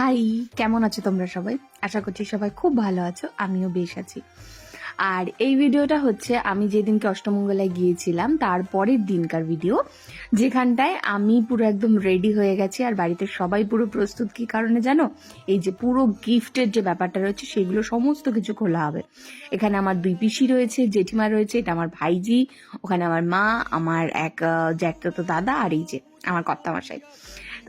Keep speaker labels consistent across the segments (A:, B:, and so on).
A: High, কেমন আছো তোমরা সবাই? আশা করছি সবাই খুব ভালো আছো, আমিও বেশ আছি। আর এই ভিডিওটা হচ্ছে আমি যেদিনকে অষ্টমঙ্গলায় গিয়েছিলাম, তার পরের দিনকার ভিডিও, যেখানটায় আমি পুরো একদম রেডি হয়ে গেছি, আর বাড়িতে সবাই পুরো প্রস্তুত। কি কারণে জানো? এই যে পুরো গিফটের যে ব্যাপারটা রয়েছে, সেগুলো সমস্ত কিছু খোলা হবে। এখানে আমার দুই পিসি রয়েছে, জেঠিমা রয়েছে, এটা আমার ভাইজি, ওখানে আমার মা, আমার এক জ্যাঠতো দাদা, আর এই যে আমার কর্তা মশাই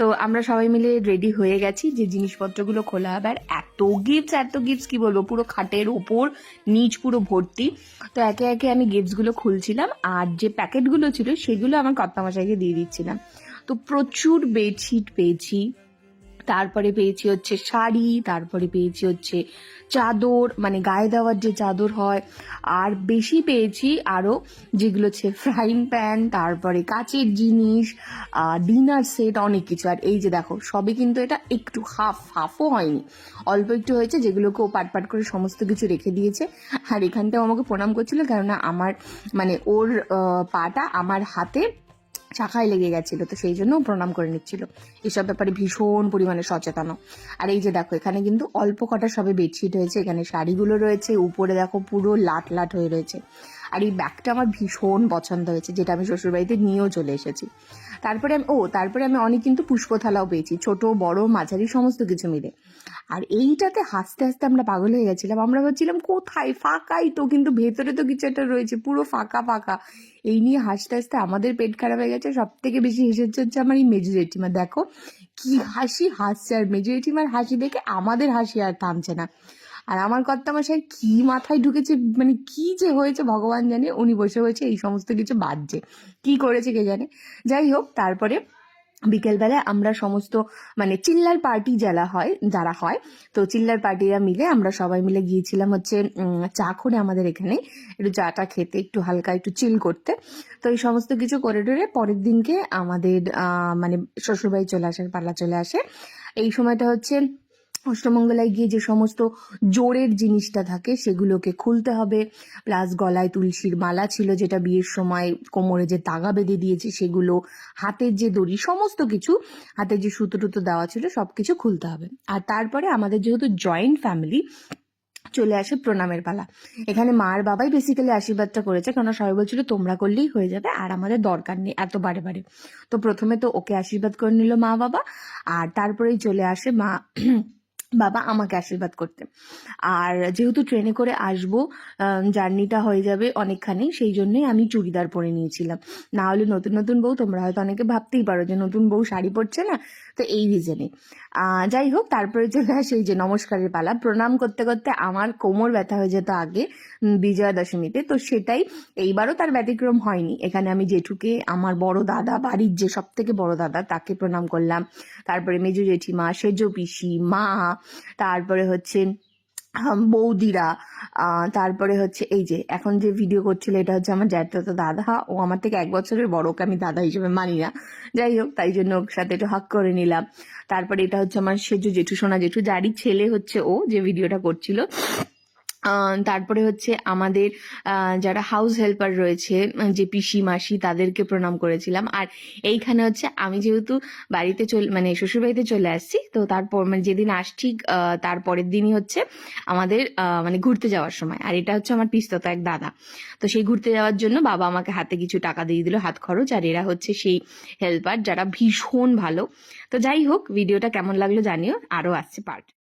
A: তো আমরা সবাই মিলে রেডি হয়ে গেছি যে জিনিসপত্রগুলো খোলা হবে আর এত গিফটস এত গিফটস কি বলব? পুরো খাটের ওপর, নিচ পুরো ভর্তি। তো একে একে আমি গিফটসগুলো খুলছিলাম আর যে প্যাকেটগুলো ছিল সেগুলো আমার কর্তামশাইকে দিয়ে দিচ্ছিলাম। তো প্রচুর বেডশিট পেয়েছি। তারপরে পেয়েছি হচ্ছে শাড়ি, তারপরে পেয়েছি হচ্ছে চাদর মানে গায়ে দেওয়ার যে চাদর হয়। আর বেশি পেয়েছি আরও যেগুলো হচ্ছে ফ্রাইং প্যান তারপরে কাচের জিনিস ডিনার সেট অনেক কিছু। আর এই যে দেখো, সবই কিন্তু এটা একটু হাফ হাফও হয়নি। অল্প একটু হয়েছে, যেগুলোকে ও পাট পাট করে সমস্ত কিছু রেখে দিয়েছে। আর এখানটাও আমাকে প্রণাম করছিল, কেননা আমার মানে ওর পাটা আমার হাতে শাখায় লেগে গেছিল, তো সেই জন্য প্রণাম করে নিচ্ছিল। এসব ব্যাপারে ভীষণ পরিমাণে সচেতন। আর এই যে দেখো, এখানে কিন্তু অল্প কটা সবে বেডশিট হয়েছে, এখানে শাড়িগুলো রয়েছে, উপরে দেখো পুরো লাট লাট হয়ে রয়েছে। আর এই ব্যাগটা আমার ভীষণ পছন্দ হয়েছে, যেটা আমি শ্বশুরবাড়িতে নিয়েও চলে এসেছি। তারপরে আমি, ও, তারপরে আমি অনেক কিন্তু পুষ্পথালাও পেয়েছি, ছোট, বড়, মাঝারি, সমস্ত কিছু মিলে। আর এইটাতে হাসতে হাসতে আমরা পাগল হয়ে গেছিলাম, আমরা ভাবছিলাম, কোথায়? ফাঁকাই তো, কিন্তু ভেতরে তো কিছু একটা রয়েছে, পুরো ফাঁকা ফাঁকা। এই নিয়ে হাসতে হাসতে আমাদের পেট খারাপ হয়ে গেছে সব থেকে বেশি হেসেছে হচ্ছে আমার এই মেজু জেঠিমা। দেখো, কি হাসি হাসছে, আর মেজু জেঠিমার হাসি দেখে আমাদের হাসি আর থামছে না। আর আমার কর্তামশাই কি মাথায় ঢুকেছে মানে কি যে হয়েছে ভগবান জানে, উনি বসে হয়েছে এই সমস্ত কিছু বাজছে। কি করেছে কে জানে? যাই হোক, তারপরে বিকেলবেলায় আমরা সমস্ত মানে চিল্লার পার্টি যারা হয় যারা হয়, তো চিল্লার পার্টিরা মিলে আমরা সবাই মিলে গিয়েছিলাম হচ্ছে চা করে আমাদের এখানে, একটু চাটা খেতে, একটু হালকা একটু চিল করতে। তো এই সমস্ত কিছু করে টরে পরের দিনকে আমাদের মানে শ্বশুরবাড়ি চলে আসার পালা চলে আসে। এই সময়টা হচ্ছে অষ্টমঙ্গলায় গিয়ে যে সমস্ত জোরের জিনিসটা থাকে, সেগুলোকে খুলতে হবে। প্লাস গলায় তুলসীর মালা ছিল যেটা বিয়ের সময় কোমরে যে তাগা বেঁধে দিয়েছে, সেগুলো হাতের যে দড়ি, সমস্ত কিছু হাতে যে সুতো টুতো দেওয়া ছিল সব কিছু খুলতে হবে। আর তারপরে আমাদের যেহেতু জয়েন্ট ফ্যামিলি চলে আসে প্রণামের পালা। এখানে মার বাবাই বেসিক্যালি আশীর্বাদটা করেছে কারণ সবাই বলছিল, তোমরা করলেই হয়ে যাবে, আর আমাদের দরকার নেই। এত বারে বারে। তো প্রথমে তো ওকে আশীর্বাদ করে নিল মা বাবা, আর তারপরেই চলে আসে মা বাবা আমাকে আশীর্বাদ করতে আর যেহেতু ট্রেনে করে আসব জার্নিটা হয়ে যাবে অনেকখানি, সেই জন্যই আমি চুড়িদার পরে নিয়েছিলাম। না হলে নতুন নতুন বউ তোমরা হয়তো অনেকে ভাবতেই পারো যে নতুন বউ শাড়ি পরছে না, তো এই রিজনে যাই হোক, তারপরে চলে আসে এই যে নমস্কারের পালা। প্রণাম করতে করতে আমার কোমর ব্যথা হয়ে যেত আগে বিজয়া দশমীতে তো সেটাই এইবারও তার ব্যতিক্রম হয়নি। এখানে আমি জেঠুকে, আমার বড় দাদা, বাড়ির যে সব থেকে বড় দাদা, তাকে প্রণাম করলাম। তারপরে মেজু জেঠিমা, সেজ পিসি, মা তারপরে হচ্ছে বৌদিরা তারপরে হচ্ছে এই যে এখন যে ভিডিও করছিল এটা হচ্ছে আমার জ্যাঠাতো দাদা। ও আমার থেকে এক বছরের বড়, ওকে আমি দাদা হিসেবে মানি না। যাই হোক, তাই জন্য ওর সাথে একটু হাক করে নিলাম। তারপরে এটা হচ্ছে আমার সেজু জেঠু, সোনা জেঠু, যারই ছেলে হচ্ছে ও যে ভিডিওটা করছিল। তারপরে হচ্ছে আমাদের যারা হাউস হেল্পার রয়েছে যে পিসি মাসি তাদেরকে প্রণাম করেছিলাম। আর এইখানে হচ্ছে আমি যেহেতু বাড়িতে চল মানে শ্বশুরবাড়িতে চলে আসছি তো তারপর মানে যেদিন আসছি আহ, তার পরের দিনই হচ্ছে আমাদের মানে ঘুরতে যাওয়ার সময়। আর এটা হচ্ছে আমার পিস্তত এক দাদা। তো সেই ঘুরতে যাওয়ার জন্য বাবা আমাকে হাতে কিছু টাকা দিয়ে দিল হাত খরচ আর এরা হচ্ছে সেই হেল্পার যারা ভীষণ ভালো। তো যাই হোক ভিডিওটা কেমন লাগল জানিও আরও আসছে পার্ট